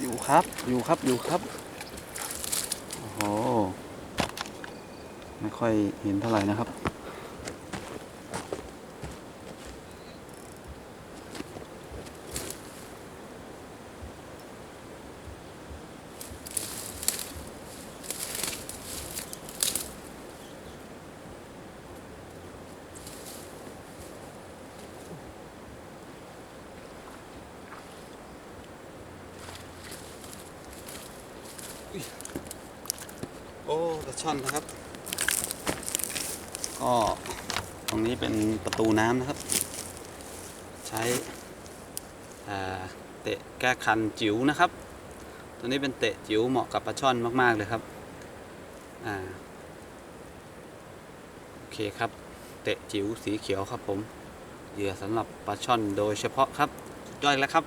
อยู่ครับ อยู่ครับ อยู่ครับ โอ้โห ไม่ค่อยเห็นเท่าไหร่นะครับ โอ้ปลาช่อนนะครับ ก็ตรงนี้เป็นประตูน้ำนะครับ ใช้เตะแก้คันจิ๋วนะครับ ตัวนี้เป็นเตะจิ๋วเหมาะกับปลาช่อนมาก ๆ เลยครับอ่าโอเคครับ เตะจิ๋วสีเขียวครับผมเหยื่อสำหรับปลาช่อนโดยเฉพาะครับสุดยอดแล้วครับ